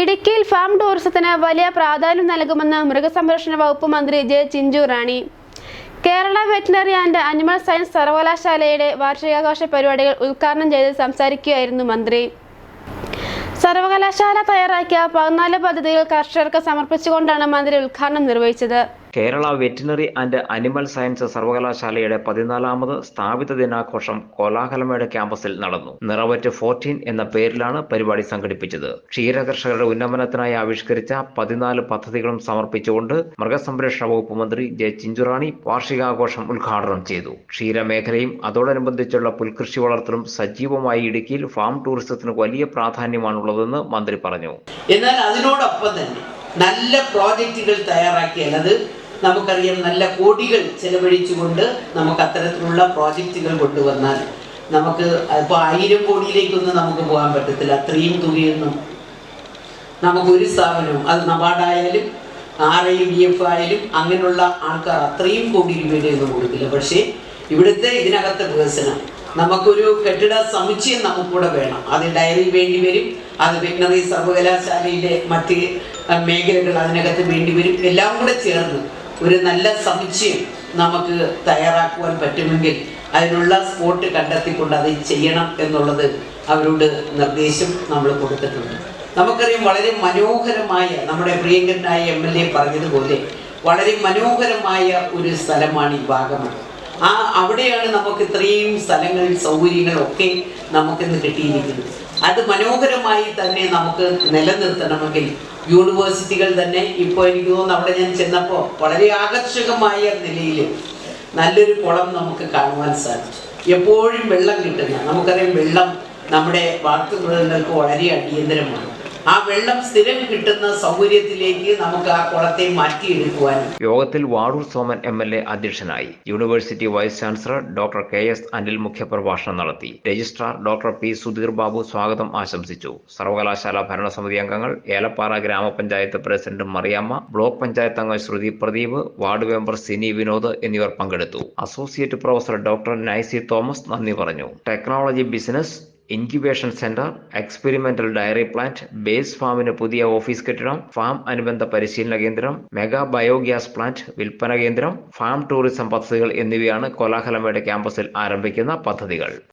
ഇടുക്കിയിൽ ഫാം ടൂറിസത്തിന് വലിയ പ്രാധാന്യം നൽകുമെന്ന് മൃഗസംരക്ഷണ വകുപ്പ് മന്ത്രി J Chinchu Rani. Kerala veterinary and animal science സർവകലാശാലയുടെ വാർഷികാഘോഷ പരിപാടികൾ ഉദ്ഘാടനം ചെയ്ത് സംസാരിക്കുകയായിരുന്നു മന്ത്രി. സർവകലാശാല തയ്യാറാക്കിയ പതിനാല് പദ്ധതികൾ കർഷകർക്ക് സമർപ്പിച്ചുകൊണ്ടാണ് മന്ത്രി ഉദ്ഘാടനം നിർവഹിച്ചത്. Kerala veterinary and animal science സർവകലാശാലയുടെ പതിനാലാമത് സ്ഥാപിത ദിനാഘോഷം കോലാഹലമേട് ക്യാമ്പസിൽ നടന്നു. നിറവറ്റ് ഫോർട്ടീൻ എന്ന പേരിലാണ് പരിപാടി സംഘടിപ്പിച്ചത്. ക്ഷീരകർഷകരുടെ ഉന്നമനത്തിനായി ആവിഷ്കരിച്ച പതിനാല് പദ്ധതികളും സമർപ്പിച്ചുകൊണ്ട് മൃഗസംരക്ഷണ വകുപ്പ് മന്ത്രി ജെ ചിഞ്ചുറാണി വാർഷികാഘോഷം ഉദ്ഘാടനം ചെയ്തു. ക്ഷീരമേഖലയും അതോടനുബന്ധിച്ചുള്ള പുൽകൃഷി വളർത്തലും സജീവമായി ഇടുക്കിയിൽ ഫാം ടൂറിസത്തിന് വലിയ പ്രാധാന്യമാണുള്ളതെന്ന് മന്ത്രി പറഞ്ഞു. എന്നാൽ അതിനോടൊപ്പം തന്നെ നല്ല പ്രോജക്റ്റുകൾ തയ്യാറാക്കിയാൽ അത് നമുക്കറിയാം നല്ല കോടികൾ ചെലവഴിച്ചുകൊണ്ട് നമുക്ക് അത്തരത്തിലുള്ള പ്രോജക്റ്റുകൾ കൊണ്ടുവന്നാൽ നമുക്ക് ഇപ്പോൾ ആയിരം കോടിയിലേക്കൊന്നും നമുക്ക് പോകാൻ പറ്റത്തില്ല. അത്രയും തുകയൊന്നും. നമുക്ക് ഒരു സ്ഥാപനവും അത് നബാർഡായാലും ആർ ഐ ഡി എഫ് ആയാലും അങ്ങനെയുള്ള ആൾക്കാർ അത്രയും കോടി രൂപയുടെ ഒന്നും കൊടുക്കില്ല. പക്ഷേ ഇവിടുത്തെ ഇതിനകത്തെ വികസനം നമുക്കൊരു കെട്ടിട സമുച്ചയം നമുക്കൂടെ വേണം. അത് ഡയറി വേണ്ടി വരും അത് വെറ്റിനറി സർവകലാശാലയിലെ മറ്റ് മേഖലകൾ അതിനകത്ത് വേണ്ടി വരും. എല്ലാം കൂടെ ചേർന്ന് ഒരു നല്ല സമുച്ചയം നമുക്ക് തയ്യാറാക്കുവാൻ പറ്റുമെങ്കിൽ അതിനുള്ള സ്പോട്ട് കണ്ടെത്തിക്കൊണ്ട് അത് ചെയ്യണം എന്നുള്ളത് അവരോട് നിർദ്ദേശം നമ്മൾ കൊടുത്തിട്ടുണ്ട്. നമുക്കറിയാം വളരെ മനോഹരമായ നമ്മുടെ പ്രിയങ്കരനായ എം എൽ എ പറഞ്ഞതുപോലെ വളരെ മനോഹരമായ ഒരു സ്ഥലമാണ് ഈ വാഗമൺ ആ അവിടെയാണ് നമുക്ക് ഇത്രയും സ്ഥലങ്ങൾ സൗകര്യങ്ങളൊക്കെ നമുക്കിന്ന് കിട്ടിയിരിക്കുന്നത്. അത് മനോഹരമായി തന്നെ നമുക്ക് നിലനിർത്തണമെങ്കിൽ യൂണിവേഴ്സിറ്റികൾ തന്നെ ഇപ്പോൾ എനിക്ക് തോന്നുന്നു അവിടെ ഞാൻ ചെന്നപ്പോൾ വളരെ ആകർഷകമായ നിലയിൽ നല്ലൊരു കുളം നമുക്ക് കാണുവാൻ സാധിച്ചു. എപ്പോഴും വെള്ളം കിട്ടുന്ന നമുക്കറിയാം വെള്ളം നമ്മുടെ വളർത്തുമൃഗങ്ങൾക്ക് വളരെ അടിയന്തരമാണ്. ആ വെള്ളം സ്ഥിരം കിട്ടുന്ന സൗകര്യത്തിലേക്ക് നമുക്ക് ആ കുളത്തെ മാറ്റിയെടുക്കുവാനും യോഗത്തിൽ Vazhoor Soman M L A അധ്യക്ഷനായി. University vice chancellor doctor K S Anil മുഖ്യപ്രഭാഷണം നടത്തി. Registrar doctor P Sudheer Babu സ്വാഗതം ആശംസിച്ചു. സർവകലാശാല ഭരണസമിതി അംഗങ്ങൾ ഏലപ്പാറ ഗ്രാമപഞ്ചായത്ത് പ്രസിഡന്റ് മറിയാമ്മ ബ്ലോക്ക് പഞ്ചായത്ത് അംഗം ശ്രുതി പ്രദീപ് വാർഡ് മെമ്പർ സിനി വിനോദ് എന്നിവർ പങ്കെടുത്തു. Associate professor doctor Naicy Thomas നന്ദി പറഞ്ഞു. Technology business incubation centre experimental dairy plant base ഫാമിന് പുതിയ ഓഫീസ് കെട്ടിടം ഫാം അനുബന്ധ പരിശീലന കേന്ദ്രം മെഗാ ബയോഗ്യാസ് പ്ലാന്റ് വിൽപ്പന കേന്ദ്രം ഫാം ടൂറിസം പദ്ധതികൾ എന്നിവയാണ് കോലാഹലമേട് ക്യാമ്പസിൽ ആരംഭിക്കുന്ന പദ്ധതികൾ.